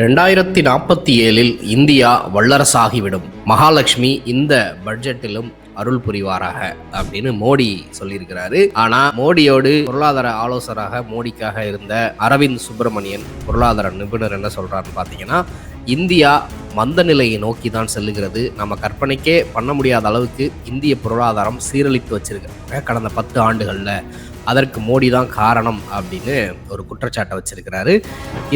ரெண்டாயிரத்தி நாற்பத்தி ஏழில் இந்தியா வல்லரசாகிவிடும். மகாலட்சுமி இந்த பட்ஜெட்டிலும் அருள் புரிவாராக அப்படின்னு மோடி சொல்லியிருக்கிறாரு. ஆனா மோடியோடு பொருளாதார ஆலோசகராக மோடிக்காக இருந்த அரவிந்த் சுப்பிரமணியன் பொருளாதார நிபுணர் என்ன சொல்றாருன்னு பார்த்தீங்கன்னா இந்தியா மந்த நிலையை நோக்கி தான் செல்லுகிறது. நம்ம கற்பனைக்கே பண்ண முடியாத அளவுக்கு இந்திய பொருளாதாரம் சீரழித்து வச்சிருக்காங்க கடந்த பத்து ஆண்டுகளில் அதற்கு மோடி தான் காரணம் அப்படின்னு ஒரு குற்றச்சாட்டை வச்சிருக்கிறாரு.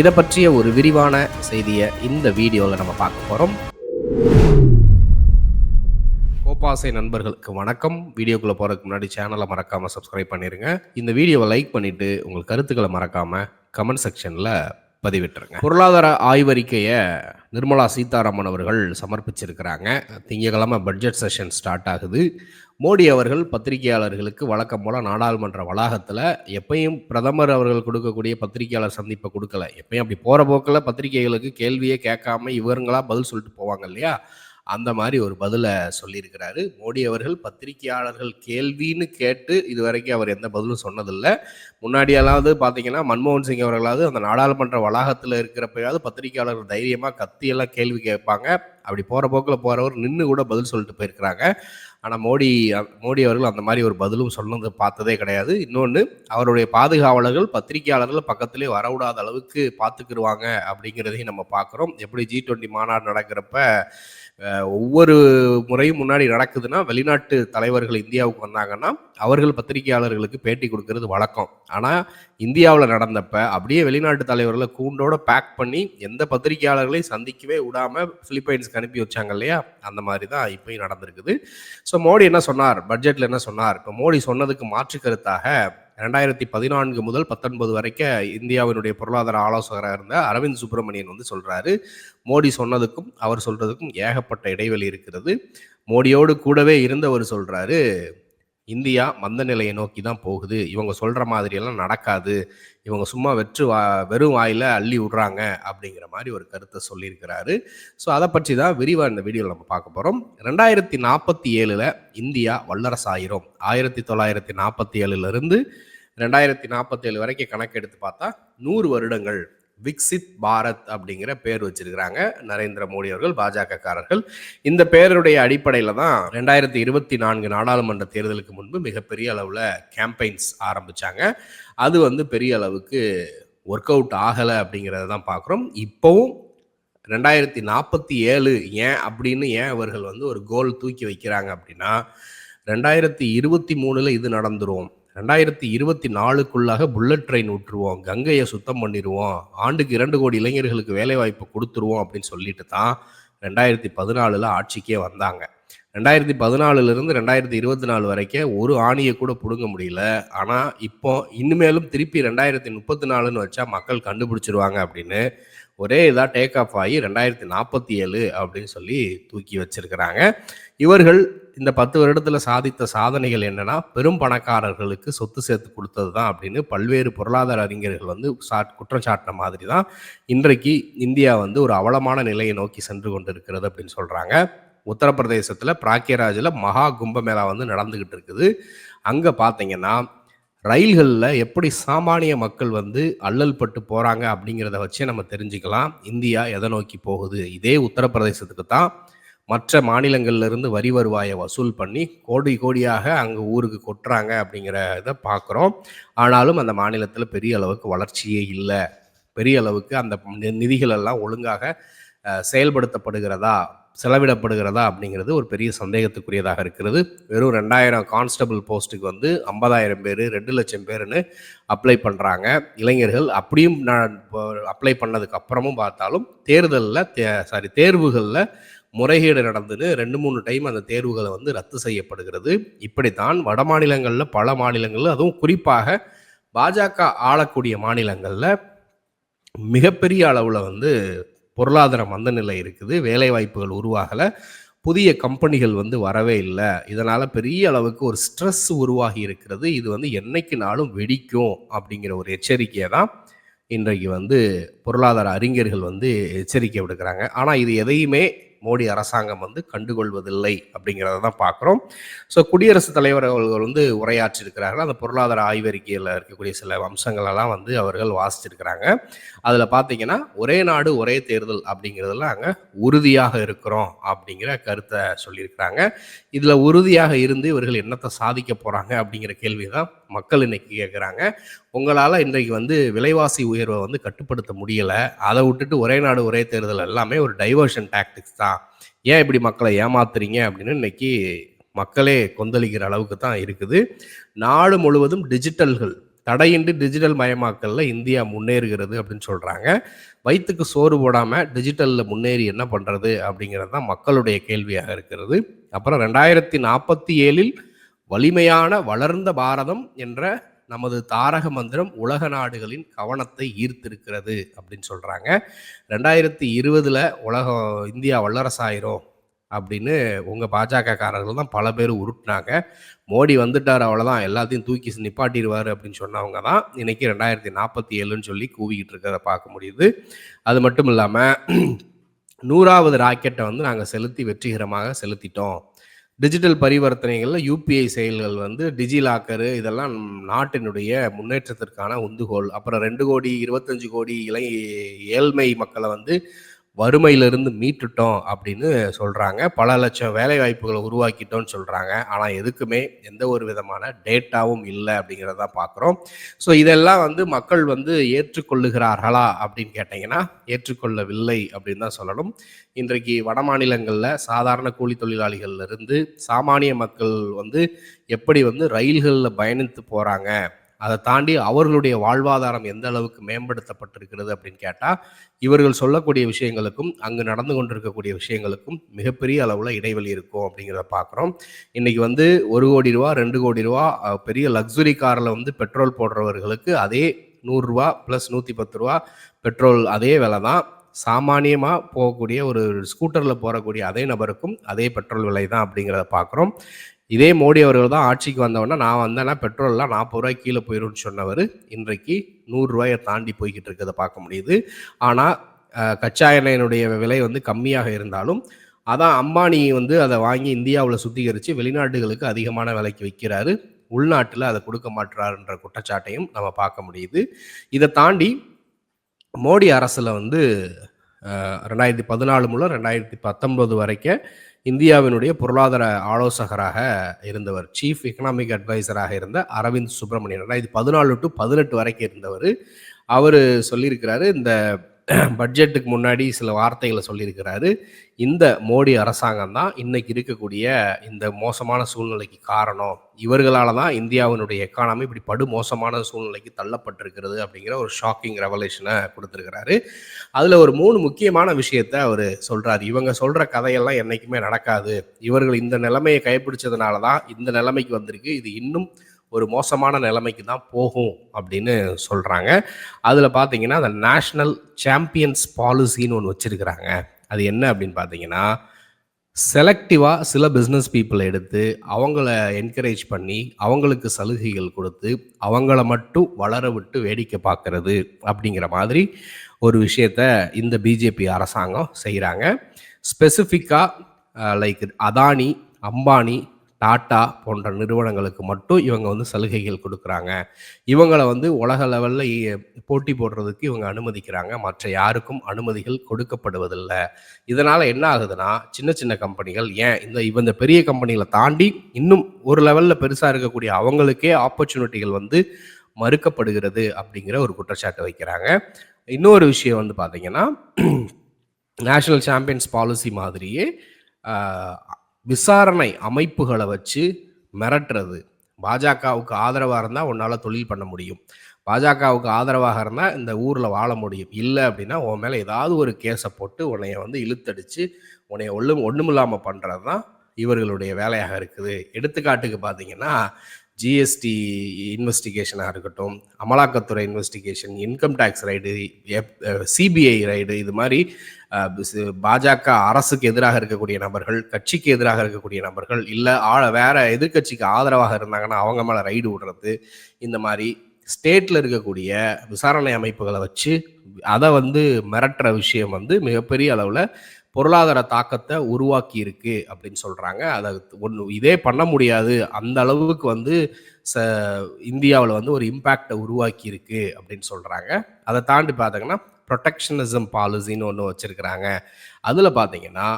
இதை பற்றிய ஒரு விரிவான செய்தியை இந்த வீடியோவில் நம்ம பார்க்க போகிறோம் கோபாசை நண்பர்களுக்கு வணக்கம். வீடியோக்குள்ளே போகிறதுக்கு முன்னாடி சேனலை மறக்காமல் சப்ஸ்கிரைப் பண்ணிடுங்க இந்த வீடியோவை லைக் பண்ணிவிட்டு உங்கள் கருத்துக்களை மறக்காமல் கமெண்ட் செக்ஷனில் பதிவிட்டுருங்க. பொருளாதார ஆய்வறிக்கையை நிர்மலா சீதாராமன் அவர்கள் சமர்ப்பிச்சிருக்கிறாங்க. திங்கக்கிழமை பட்ஜெட் செஷன் ஸ்டார்ட் ஆகுது. மோடி அவர்கள் பத்திரிகையாளர்களுக்கு வழக்கம் போல் நாடாளுமன்ற வளாகத்தில் எப்பயும் பிரதமர் அவர்கள் கொடுக்கக்கூடிய பத்திரிகையாளர் சந்திப்பை கொடுக்கல. எப்பயும் அப்படி போகிற போக்கில் பத்திரிகைகளுக்கு கேள்வியே கேட்காம இவருங்களா பதில் சொல்லிட்டு போவாங்க இல்லையா? அந்த மாதிரி ஒரு பதிலை சொல்லியிருக்கிறாரு. மோடி அவர்கள் பத்திரிகையாளர்கள் கேள்வின்னு கேட்டு இது வரைக்கும் அவர் எந்த பதிலும் சொன்னதில்லை. முன்னாடியெல்லாவது பார்த்தீங்கன்னா மன்மோகன் சிங் அவர்களாவது அந்த நாடாளுமன்ற வளாகத்தில் இருக்கிறப்பயாவது பத்திரிகையாளர்கள் தைரியமாக கத்தியெல்லாம் கேள்வி கேட்பாங்க. அப்படி போகிற போக்கில் போகிறவர் நின்று கூட பதில் சொல்லிட்டு போயிருக்கிறாங்க. ஆனால் மோடி மோடி அவர்கள் அந்த மாதிரி ஒரு பதிலும் சொன்னது பார்த்ததே கிடையாது. இன்னொன்று அவருடைய பாதுகாவலர்கள் பத்திரிகையாளர்கள் பக்கத்திலே வரவிடாத அளவுக்கு பார்த்துக்கிடுவாங்க அப்படிங்கிறதையும் நம்ம பார்க்குறோம் எப்படி ஜி டுவெண்ட்டி மாநாடு நடக்கிறப்ப ஒவ்வொரு முறையும் முன்னாடி நடக்குதுன்னா வெளிநாட்டு தலைவர்கள் இந்தியாவுக்கு வந்தாங்கன்னா அவர்கள் பத்திரிகையாளர்களுக்கு பேட்டி கொடுக்கறது வழக்கம். ஆனால் இந்தியாவில் நடந்தப்ப அப்படியே வெளிநாட்டு தலைவர்களை கூண்டோட பேக் பண்ணி எந்த பத்திரிகையாளர்களையும் சந்திக்கவே விடாமல் பிலிப்பைன்ஸ்க்கு அனுப்பி வச்சாங்க இல்லையா? அந்த மாதிரி தான் இப்பயும் நடந்திருக்குது. ஸோ மோடி என்ன சொன்னார்? பட்ஜெட்டில் என்ன சொன்னார்? இப்போ மோடி சொன்னதுக்கு மாற்று கருத்தாக ரெண்டாயிரத்தி பதினான்கு முதல் பத்தொன்பது வரைக்கும் இந்தியாவினுடைய பொருளாதார ஆலோசகராக இருந்த அரவிந்த் சுப்பிரமணியன் வந்து சொல்றாரு. மோடி சொன்னதுக்கும் அவர் சொல்றதுக்கும் ஏகப்பட்ட இடைவெளி இருக்கிறது. மோடியோடு கூடவே இருந்தவர் சொல்றாரு இந்தியா மந்த நிலையை நோக்கி தான் போகுது. இவங்க சொல்ற மாதிரி எல்லாம் நடக்காது. இவங்க சும்மா வெற்று வா வெறும் வாயில அள்ளி விடுறாங்க. அப்படிங்கிற மாதிரி ஒரு கருத்தை சொல்லியிருக்கிறாரு. ஸோ அதை பற்றி தான் விரிவாக இந்த வீடியோவில் நம்ம பார்க்க போகிறோம் ரெண்டாயிரத்தி நாற்பத்தி ஏழில் இந்தியா வல்லரசாயிரும். ஆயிரத்தி தொள்ளாயிரத்தி நாற்பத்தி ஏழுலேருந்து ரெண்டாயிரத்தி நாற்பத்தேழு வரைக்கும் கணக்கெடுத்து பார்த்தா நூறு வருடங்கள் விக்சித் பாரத் அப்படிங்கிற பேர் வச்சிருக்கிறாங்க. நரேந்திர மோடி அவர்கள் பாஜகக்காரர்கள். இந்த பேருடைய அடிப்படையில் தான் ரெண்டாயிரத்தி இருபத்தி நான்கு நாடாளுமன்ற தேர்தலுக்கு முன்பு மிகப்பெரிய அளவில் கேம்பெயின்ஸ் ஆரம்பித்தாங்க அது வந்து பெரிய அளவுக்கு ஒர்க் அவுட் ஆகலை அப்படிங்கிறத தான் பார்க்குறோம். இப்போவும் ரெண்டாயிரத்தி நாற்பத்தி ஏழு ஏன் அப்படின்னு ஏன் அவர்கள் வந்து ஒரு கோல் தூக்கி வைக்கிறாங்க அப்படின்னா ரெண்டாயிரத்தி இருபத்தி மூணில் இது நடந்துரும். ரெண்டாயிரத்தி இருபத்தி நாலுக்குள்ளாக புல்லட் ட்ரெயின் விட்டுருவோம் கங்கையை சுத்தம் பண்ணிடுவோம் ஆண்டுக்கு இரண்டு கோடி இளைஞர்களுக்கு வேலைவாய்ப்பு கொடுத்துருவோம் அப்படின்னு சொல்லிட்டு தான் ரெண்டாயிரத்தி பதினாலில் ஆட்சிக்கே வந்தாங்க. ரெண்டாயிரத்தி பதினாலுலேருந்து ரெண்டாயிரத்தி இருபத்தி நாலு வரைக்கும் ஒரு ஆணியை கூட பிடுங்க முடியல. ஆனால் இப்போ இனிமேலும் திருப்பி ரெண்டாயிரத்தி முப்பத்தி நாலுன்னு வச்சா மக்கள் கண்டுபிடிச்சிருவாங்க அப்படின்னு ஒரே இதாக டேக் ஆஃப் ஆகி ரெண்டாயிரத்தி நாற்பத்தி ஏழு அப்படின்னு சொல்லி தூக்கி வச்சிருக்கிறாங்க. இவர்கள் இந்த பத்து வருடத்தில் சாதித்த சாதனைகள் என்னன்னா பெரும் பணக்காரர்களுக்கு சொத்து சேர்த்து கொடுத்தது தான் அப்படின்னு பல்வேறு பொருளாதார அறிஞர்கள் வந்து சா குற்றம் சாட்டின மாதிரி தான் இன்றைக்கு இந்தியா வந்து ஒரு அவலமான நிலையை நோக்கி சென்று கொண்டு இருக்கிறது அப்படின்னு சொல்கிறாங்க உத்தரப்பிரதேசத்தில் பிராக்கியராஜில் மகா கும்பமேளா வந்து நடந்துக்கிட்டு இருக்குது. அங்கே பார்த்தீங்கன்னா ரயில்களில் எப்படி சாமானிய மக்கள் வந்து அல்லல் பட்டு போகிறாங்க அப்படிங்கிறத வச்சே நம்ம தெரிஞ்சுக்கலாம். இந்தியா எதை நோக்கி போகுது? இதே உத்தரப்பிரதேசத்துக்கு தான் மற்ற மாநிலங்கள்லேருந்து வரி வருவாயை வசூல் பண்ணி கோடி கோடியாக அங்கே ஊருக்கு கொட்டுறாங்க அப்படிங்கிற இதை பார்க்குறோம். ஆனாலும் அந்த மாநிலத்தில் பெரிய அளவுக்கு வளர்ச்சியே இல்லை. பெரிய அளவுக்கு அந்த நி- நிதிகள் எல்லாம் ஒழுங்காக செயல்படுத்தப்படுகிறதா? செலவிடப்படுகிறதா அப்படிங்கிறது ஒரு பெரிய சந்தேகத்துக்குரியதாக இருக்கிறது. வெறும் ரெண்டாயிரம் கான்ஸ்டபிள் போஸ்ட்டுக்கு வந்து ஐம்பதாயிரம் பேர் ரெண்டு லட்சம் பேருன்னு அப்ளை பண்ணுறாங்க இளைஞர்கள் அப்படியும் நான் அப்ளை பண்ணதுக்கு அப்புறமும் பார்த்தாலும் தேர்தலில் தே சாரி தேர்வுகளில் முறைகேடு நடந்துன்னு ரெண்டு மூணு டைம் அந்த தேர்வுகளை வந்து ரத்து செய்யப்படுகிறது. இப்படித்தான் வட மாநிலங்களில் பல மாநிலங்களில் அதுவும் குறிப்பாக பாஜக ஆளக்கூடிய மாநிலங்களில் மிகப்பெரிய அளவில் வந்து பொருளாதார மந்த நிலை இருக்குது. வேலை வாய்ப்புகள் உருவாகலை. புதிய கம்பெனிகள் வந்து வரவே இல்லை. இதனால் பெரிய அளவுக்கு ஒரு ஸ்ட்ரெஸ் உருவாகி இருக்கிறது. இது வந்து என்னைக்கு நாளும் வெடிக்கும் அப்படிங்கிற ஒரு எச்சரிக்கையை தான் இன்றைக்கு வந்து பொருளாதார அறிஞர்கள் வந்து எச்சரிக்கை விடுக்கிறாங்க. ஆனால் இது எதையுமே மோடி அரசாங்கம் வந்து கண்டுகொள்வதில்லை அப்படிங்கிறத தான் பார்க்குறோம். ஸோ குடியரசுத் தலைவர் அவர்கள் வந்து உரையாற்றிருக்கிறார்கள் அந்த பொருளாதார ஆய்வறிக்கையில் இருக்கக்கூடிய சில அம்சங்களெல்லாம் வந்து அவர்கள் வாசிச்சிருக்கிறாங்க. அதில் பார்த்தீங்கன்னா ஒரே நாடு ஒரே தேர்தல் அப்படிங்கிறதுல அங்கே உறுதியாக இருக்கிறோம் அப்படிங்கிற கருத்தை சொல்லியிருக்கிறாங்க. இதில் உறுதியாக இருந்து இவர்கள் என்னத்தை சாதிக்க போகிறாங்க அப்படிங்கிற கேள்வி தான் மக்கள் இன்னைக்கு கேட்குறாங்க. உங்களால் இன்றைக்கு வந்து விலைவாசி உயர்வை வந்து கட்டுப்படுத்த முடியலை. அதை விட்டுட்டு ஒரே நாடு ஒரே தேர்தல் எல்லாமே ஒரு டைவர்ஷன் டாக்டிக்ஸ் தான். ஏன் இப்படி மக்களை ஏமாத்துறீங்க அப்படின்னு இன்னைக்கு மக்களே கொந்தளிக்கிற அளவுக்கு தான் இருக்குது. நாடு முழுவதும் டிஜிட்டல்கள் தடையின்றி டிஜிட்டல் மயமாக்கல்ல இந்தியா முன்னேறுகிறது அப்படின்னு சொல்கிறாங்க வயிற்றுக்கு சோறு போடாமல் டிஜிட்டலில் முன்னேறி என்ன பண்ணுறது அப்படிங்கிறது தான் மக்களுடைய கேள்வியாக இருக்கிறது. அப்புறம் ரெண்டாயிரத்தி நாற்பத்தி ஏழில் வலிமையான வளர்ந்த பாரதம் என்ற நமது தாரக மந்திரம் உலக நாடுகளின் கவனத்தை ஈர்த்திருக்கிறது அப்படின்னு சொல்கிறாங்க ரெண்டாயிரத்தி இருபதில் உலகம் இந்தியா வல்லரசாயிரும் அப்படின்னு உங்கள் பாஜகக்காரர்கள் தான் பல பேர் உருட்டினாங்க. மோடி வந்துட்டார் அவ்வளோதான் எல்லாத்தையும் தூக்கி நிப்பாட்டிடுவார் அப்படின்னு சொன்னவங்க தான் இன்றைக்கி ரெண்டாயிரத்தி நாற்பத்தி ஏழுன்னு சொல்லி கூவிக்கிட்டு இருக்கிறத பார்க்க முடியுது. அது மட்டும் இல்லாமல் நூறாவது ராக்கெட்டை வந்து நாங்கள் செலுத்தி வெற்றிகரமாக செலுத்திட்டோம். டிஜிட்டல் பரிவர்த்தனைகளில் யூபிஐ செயல்கள் வந்து டிஜிலாக்கரு இதெல்லாம் நாட்டினுடைய முன்னேற்றத்திற்கான உந்துகோல் அப்புறம் ரெண்டு கோடி இருபத்தஞ்சு கோடி இளை ஏழ்மை மக்களை வந்து வறுமையிலிருந்து மீட்டுட்டோம் அப்படின்னு சொல்கிறாங்க பல லட்சம் வேலை வாய்ப்புகளை உருவாக்கிட்டோம்னு சொல்கிறாங்க ஆனால் எதுக்குமே எந்த ஒரு விதமான டேட்டாவும் இல்லை அப்படிங்கிறத பார்க்குறோம் ஸோ இதெல்லாம் வந்து மக்கள் வந்து ஏற்றுக்கொள்ளுகிறார்களா அப்படின்னு கேட்டிங்கன்னா ஏற்றுக்கொள்ளவில்லை அப்படின்னு தான் சொல்லணும். இன்றைக்கு வட மாநிலங்களில் சாதாரண கூலி தொழிலாளிகள்லேருந்து சாமானிய மக்கள் வந்து எப்படி வந்து ரயில்களில் பயணித்து போகிறாங்க அதை தாண்டி அவர்களுடைய வாழ்வாதாரம் எந்த அளவுக்கு மேம்படுத்தப்பட்டிருக்கிறது அப்படின்னு கேட்டால் இவர்கள் சொல்லக்கூடிய விஷயங்களுக்கும் அங்கு நடந்து கொண்டிருக்கக்கூடிய விஷயங்களுக்கும் மிகப்பெரிய அளவில் இடைவெளி இருக்கும் அப்படிங்கிறத பார்க்குறோம் இன்றைக்கி வந்து ஒரு கோடி ரூபா ரெண்டு கோடி ரூபா பெரிய லக்ஸுரி காரில் வந்து பெட்ரோல் போடுறவர்களுக்கு அதே நூறுரூவா ப்ளஸ் நூற்றி பத்து ரூபா பெட்ரோல் அதே விலை தான். சாமானியமாக போகக்கூடிய ஒரு ஸ்கூட்டரில் போகக்கூடிய அதே நபருக்கும் அதே பெட்ரோல் விலை தான் அப்படிங்கிறத பார்க்குறோம் இதே மோடி அவர்கள் தான் ஆட்சிக்கு வந்தவொடனே நான் வந்தேன்னா பெட்ரோல்லாம் நாற்பது ரூபாய் கீழே போயிடும்னு சொன்னவர். இன்றைக்கு நூறுரூவாயை தாண்டி போய்கிட்டு இருக்கிறத பார்க்க முடியுது. ஆனால் கச்சா எண்ணெயினுடைய விலை வந்து கம்மியாக இருந்தாலும் அதான் அம்பானி வந்து அதை வாங்கி இந்தியாவில் சுத்திகரித்து வெளிநாடுகளுக்கு அதிகமான விலைக்கு விற்கிறாரு உள்நாட்டில் அதை கொடுக்க மாட்டுறாருன்ற குற்றச்சாட்டையும் நம்ம பார்க்க முடியுது. இதை தாண்டி மோடி அரசில் வந்து ரெண்டாயிரத்தி பதினாலு முதல் ரெண்டாயிரத்தி பத்தொன்பது வரைக்கும் இந்தியாவினுடைய பொருளாதார ஆலோசகராக இருந்தவர் சீஃப் எக்கனாமிக் அட்வைசராக இருந்த அரவிந்த் சுப்பிரமணியன். இது பதினாலு டு பதினெட்டு வரைக்கும் இருந்தவர். அவர் சொல்லியிருக்கிறாரு இந்த பட்ஜெட்டுக்கு முன்னாடி சில வார்த்தைகளை சொல்லியிருக்கிறாரு. இந்த மோடி அரசாங்கம் தான் இன்னைக்கு இருக்கக்கூடிய இந்த மோசமான சூழ்நிலைக்கு காரணம். இவர்களால தான் இந்தியாவினுடைய எக்கானமி இப்படி படு மோசமான சூழ்நிலைக்கு தள்ளப்பட்டிருக்கிறது அப்படிங்கிற ஒரு ஷாக்கிங் ரெவலேஷனை கொடுத்துருக்கிறாரு. அதில் ஒரு மூணு முக்கியமான விஷயத்த அவர் சொல்கிறார் இவங்க சொல்கிற கதையெல்லாம் என்றைக்குமே நடக்காது. இவர்கள் இந்த நிலைமையை கைப்பிடிச்சதுனால தான் இந்த நிலைமைக்கு வந்திருக்கு. இது இன்னும் ஒரு மோசமான நிலைமைக்கு தான் போகும் அப்படின்னு சொல்கிறாங்க அதில் பார்த்தீங்கன்னா அந்த நேஷ்னல் சாம்பியன்ஸ் பாலிசின்னு ஒன்று வச்சுருக்கிறாங்க. அது என்ன அப்படின்னு பார்த்தீங்கன்னா செலக்டிவாக சில பிஸ்னஸ் பீப்புளை எடுத்து அவங்கள என்கரேஜ் பண்ணி அவங்களுக்கு சலுகைகள் கொடுத்து அவங்கள மட்டும் வளர விட்டு வேடிக்கை பார்க்கறது அப்படிங்கிற மாதிரி ஒரு விஷயத்த இந்த பிஜேபி அரசாங்கம் செய்கிறாங்க ஸ்பெசிஃபிக்காக லைக் அதானி அம்பானி டாட்டா போன்ற நிறுவனங்களுக்கு மட்டும் இவங்க வந்து சலுகைகள் கொடுக்குறாங்க. இவங்களை வந்து உலக லெவலில் போட்டி போடுறதுக்கு இவங்க அனுமதிக்கிறாங்க. மற்ற யாருக்கும் அனுமதிகள் கொடுக்கப்படுவதில்லை. இதனால் என்ன ஆகுதுன்னா சின்ன சின்ன கம்பெனிகள் ஏன் இந்த இவ இந்த பெரிய கம்பெனிகளை தாண்டி இன்னும் ஒரு லெவலில் பெருசாக இருக்கக்கூடிய அவங்களுக்கே ஆப்பர்ச்சுனிட்டிகள் வந்து மறுக்கப்படுகிறது அப்படிங்கிற ஒரு குற்றச்சாட்டு வைக்கிறாங்க. இன்னொரு விஷயம் வந்து பார்த்தீங்கன்னா நேஷனல் சாம்பியன்ஸ் பாலிசி மாதிரியே விசாரணை அமைப்புகளை வச்சு மிரட்டுறது. பாஜகவுக்கு ஆதரவாக இருந்தால் உன்னால் தொழில் பண்ண முடியும். பாஜகவுக்கு ஆதரவாக இருந்தால் இந்த ஊரில் வாழ முடியும். இல்லை அப்படின்னா உன் மேலே ஏதாவது ஒரு கேஸை போட்டு உன்னைய வந்து இழுத்தடிச்சு உன்னைய ஒன்றும் ஒன்றுமில்லாமல் பண்ணுறது தான் இவர்களுடைய வேலையாக இருக்குது. எடுத்துக்காட்டுக்கு பார்த்தீங்கன்னா ஜிஎஸ்டி இன்வெஸ்டிகேஷனாக இருக்கட்டும் அமலாக்கத்துறை investigation income tax raid CBI raid இது மாதிரி uh, பாஜக அரசுக்கு எதிராக இருக்கக்கூடிய நபர்கள் கட்சிக்கு எதிராக இருக்கக்கூடிய நபர்கள் இல்லை ஆ வேற எதிர்க்கட்சிக்கு ஆதரவாக இருந்தாங்கன்னா அவங்க மேலே ரைடு விடுறது இந்த மாதிரி ஸ்டேட்டில் இருக்கக்கூடிய விசாரணை அமைப்புகளை வச்சு அதை வந்து மிரட்டுற விஷயம் வந்து மிகப்பெரிய அளவில் பொருளாதார தாக்கத்தை உருவாக்கி இருக்கு அப்படின்னு சொல்கிறாங்க அதை ஒன்று இதே பண்ண முடியாது. அந்த அளவுக்கு வந்து ச இந்தியாவில் வந்து ஒரு இம்பேக்டை உருவாக்கி இருக்கு அப்படின்னு சொல்கிறாங்க அதை தாண்டி பார்த்தீங்கன்னா ப்ரொடெக்ஷனிசம் பாலிசின்னு ஒன்று வச்சிருக்கிறாங்க. அதில் பார்த்தீங்கன்னா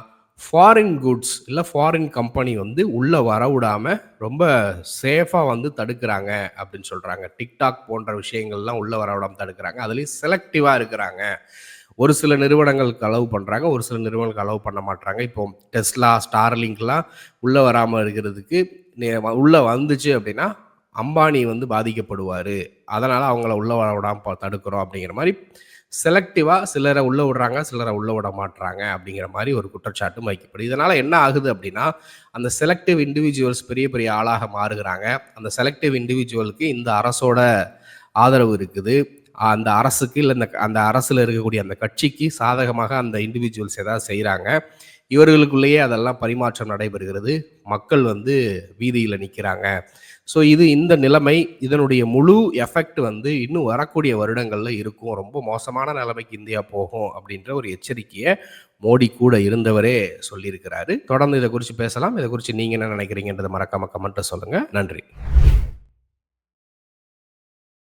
ஃபாரின் குட்ஸ் இல்லை ஃபாரின் கம்பெனி வந்து உள்ளே வர விடாமல் ரொம்ப சேஃபாக வந்து தடுக்கிறாங்க அப்படின்னு சொல்கிறாங்க டிக்டாக் போன்ற விஷயங்கள்லாம் உள்ளே வர விடாமல் தடுக்கிறாங்க. அதுலேயும் செலக்டிவாக இருக்கிறாங்க. ஒரு சில நிறுவனங்களுக்கு அலோவ் பண்ணுறாங்க ஒரு சில நிறுவனங்களுக்கு அலோவ் பண்ண மாட்டாங்க இப்போ டெஸ்லா ஸ்டார்லிங்க்லாம் உள்ளே வராமல் இருக்கிறதுக்கு உள்ளே வந்துச்சு அப்படின்னா அம்பானி வந்து பாதிக்கப்படுவார். அதனால் அவங்கள உள்ளே வர விடாமல் தடுக்கிறோம் அப்படிங்கிற மாதிரி செலக்டிவாக சிலரை உள்ளே விடுறாங்க சிலரை உள்ளே விட மாட்டுறாங்க அப்படிங்கிற மாதிரி ஒரு குற்றச்சாட்டும் வைக்கப்படுது இதனால் என்ன ஆகுது அப்படின்னா அந்த செலக்டிவ் இண்டிவிஜுவல்ஸ் பெரிய பெரிய ஆளாக மாறுகிறாங்க. அந்த செலக்டிவ் இண்டிவிஜுவலுக்கு இந்த அரசோட ஆதரவு இருக்குது. அந்த அரசுக்கு இல்லை இந்த அந்த அரசில் இருக்கக்கூடிய அந்த கட்சிக்கு சாதகமாக அந்த இண்டிவிஜுவல்ஸ் ஏதாவது செய்கிறாங்க இவர்களுக்குள்ளேயே அதெல்லாம் பரிமாற்றம் நடைபெறுகிறது. மக்கள் வந்து வீதியில் நிற்கிறாங்க ஸோ இது இந்த நிலைமை இதனுடைய முழு எஃபெக்ட் வந்து இன்னும் வரக்கூடிய வருடங்களில் இருக்கும். ரொம்ப மோசமான நிலைமைக்கு இந்தியா போகும் அப்படின்ற ஒரு எச்சரிக்கையை மோடி கூட இருந்தவரே சொல்லியிருக்கிறாரு. தொடர்ந்து இதை குறித்து பேசலாம். இதை குறித்து நீங்கள் என்ன நினைக்கிறீங்கன்றதை மறக்காம கமெண்ட்டை சொல்லுங்கள் நன்றி.